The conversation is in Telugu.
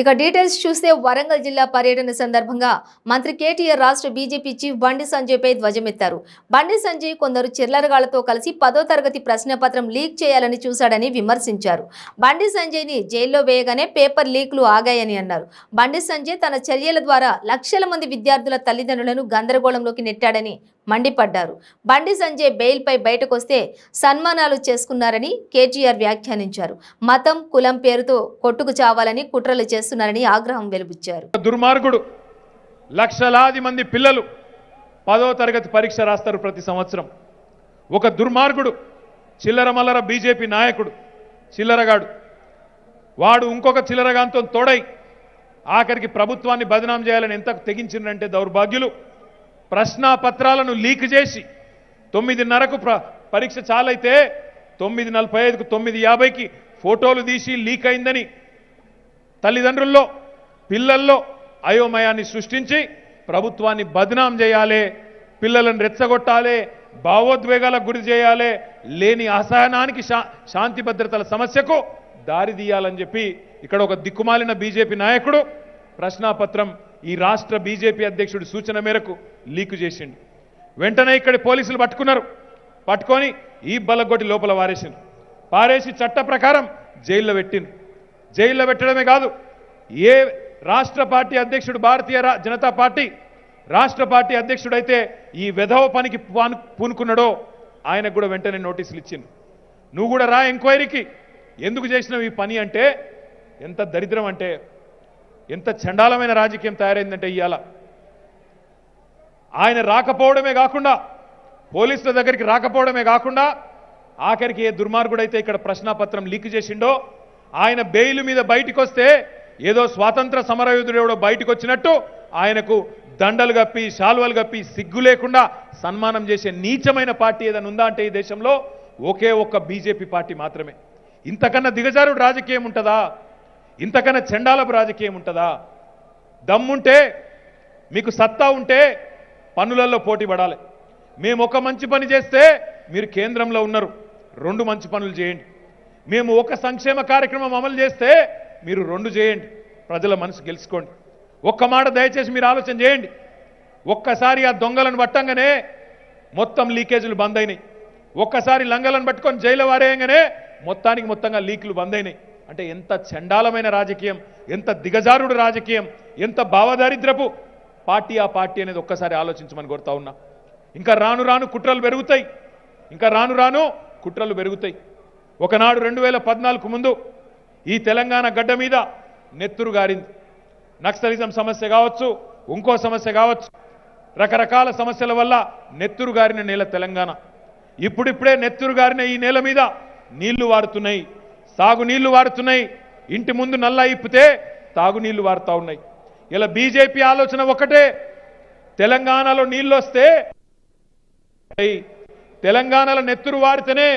ఇక డీటెయిల్స్ చూస్తే వరంగల్ జిల్లా పర్యటన సందర్భంగా మంత్రి కేటీఆర్ రాష్ట్ర బీజేపీ చీఫ్ బండి సంజయ్పై ధ్వజమెత్తారు. బండి సంజయ్ కొందరు చిల్లరగాళ్ళతో కలిసి పదో తరగతి ప్రశ్నపత్రం లీక్ చేయాలని చూశాడని విమర్శించారు. బండి సంజయ్ని జైల్లో వేయగానే పేపర్ లీక్లు ఆగాయని అన్నారు. బండి సంజయ్ తన చర్యల ద్వారా లక్షల మంది విద్యార్థుల తల్లిదండ్రులను గందరగోళంలోకి నెట్టాడని మండిపడ్డారు. బండి సంజయ్ బెయిల్పై బయటకొస్తే సన్మానాలు చేసుకున్నారని కేటీఆర్ వ్యాఖ్యానించారు. మతం కులం పేరుతో కొట్టుకు చావాలని కుట్రలు చేస్తున్నారని ఆగ్రహం వెలిబుచ్చారు. దుర్మార్గుడు లక్షలాది మంది పిల్లలు పదో తరగతి పరీక్ష రాస్తారు ప్రతి సంవత్సరం. ఒక దుర్మార్గుడు చిల్లర మల్లర బీజేపీ నాయకుడు చిల్లరగాడు. వాడు ఇంకొక చిల్లరగాంతో తోడై ఆఖరికి ప్రభుత్వాన్ని బదనాం చేయాలని ఎంత తెగించిందంటే దౌర్భాగ్యులు. ప్రశ్నా పత్రాలను లీక్ చేసి తొమ్మిదిన్నరకు పరీక్ష చాలైతే తొమ్మిది నలభై ఐదుకు తొమ్మిది యాభైకి ఫోటోలు తీసి లీక్ అయిందని తల్లిదండ్రుల్లో పిల్లల్లో అయోమయాన్ని సృష్టించి ప్రభుత్వాన్ని బదనాం చేయాలి పిల్లలను రెచ్చగొట్టాలి భావోద్వేగాలకు గురి చేయాలి లేని అసహనానికి శా శాంతి భద్రతల సమస్యకు దారి తీయాలని చెప్పి ఇక్కడ ఒక దిక్కుమాలిన బీజేపీ నాయకుడు ప్రశ్నాపత్రం ఈ రాష్ట్ర బీజేపీ అధ్యక్షుడి సూచన మేరకు లీకు చేసిండు. వెంటనే ఇక్కడి పోలీసులు పట్టుకున్నారు. పట్టుకొని ఈ బలగొట్టి లోపల వారేసిండ్రు. పారేసి చట్ట ప్రకారం జైల్లో పెట్టిండు జైల్లో పెట్టడమే కాదు ఏ రాష్ట్ర పార్టీ అధ్యక్షుడు భారతీయ రా- జనతా పార్టీ రాష్ట్ర పార్టీ అధ్యక్షుడైతే ఈ వెధవ పనికి పూనుకున్నాడో ఆయనకు కూడా వెంటనే నోటీసులు ఇచ్చింది నువ్వు కూడా రా ఎంక్వైరీకి. ఎందుకు చేసినావు ఈ పని అంటే ఎంత దరిద్రం అంటే ఎంత చండాలమైన రాజకీయం తయారైందంటే ఇవాళ ఆయన రాకపోవడమే కాకుండా పోలీసుల దగ్గరికి రాకపోవడమే కాకుండా ఆఖరికి ఏ దుర్మార్గుడైతే ఇక్కడ ప్రశ్నాపత్రం లీక్ చేసిండో ఆయన బెయిల్ మీద బయటికి వస్తే ఏదో స్వాతంత్ర సమరయోధుడు ఎవడో బయటకు వచ్చినట్టు ఆయనకు దండలు కప్పి శాల్వలు కప్పి సిగ్గు లేకుండా సన్మానం చేసే నీచమైన పార్టీ ఏదైనా ఉందా అంటే ఈ దేశంలో ఒకే ఒక్క బీజేపీ పార్టీ మాత్రమే. ఇంతకన్నా దిగజారుడు రాజకీయం ఉంటుందా? ఇంతకన్నా చెండాలపు రాజకీయం ఉంటుందా? దమ్ముంటే మీకు సత్తా ఉంటే పనులలో పోటీ పడాలి. మేము ఒక మంచి పని చేస్తే మీరు కేంద్రంలో ఉన్నారు. రెండు మంచి పనులు చేయండి. మేము ఒక సంక్షేమ కార్యక్రమం అమలు చేస్తే మీరు రెండు చేయండి. ప్రజల మనసు గెలుచుకోండి. ఒక్క మాట దయచేసి మీరు ఆలోచన చేయండి. ఒక్కసారి ఆ దొంగలను పట్టంగానే మొత్తం లీకేజీలు బంద్ అయినాయి. ఒక్కసారి లంగలను పట్టుకొని జైలు వారేయంగానే మొత్తానికి మొత్తంగా లీకులు బంద్ అయినాయి. అంటే ఎంత చండాలమైన రాజకీయం ఎంత దిగజారుడు రాజకీయం ఎంత భావదారిద్రపు పార్టీ ఆ పార్టీ అనేది ఒక్కసారి ఆలోచించమని కోరుతా ఉన్నా. ఇంకా రాను రాను కుట్రలు పెరుగుతాయి. ఇంకా రాను రాను కుట్రలు పెరుగుతాయి. ఒకనాడు రెండు వేల పద్నాలుగు ముందు ఈ తెలంగాణ గడ్డ మీద నెత్తురు గారింది. నక్సలిజం సమస్య కావచ్చు ఇంకో సమస్య కావచ్చు రకరకాల సమస్యల వల్ల నెత్తురు గారిన నేల తెలంగాణ. ఇప్పుడిప్పుడే నెత్తురు గారిన ఈ నేల మీద నీళ్ళు వారుతున్నాయి. సాగునీళ్ళు వారుతున్నాయి. ఇంటి ముందు నల్ల ఇప్పితే తాగునీళ్ళు వారుతా ఉన్నాయి. ఇలా బీజేపీ ఆలోచన ఒకటే తెలంగాణలో నీళ్ళు వస్తే తెలంగాణలో నెత్తురు వారితేనే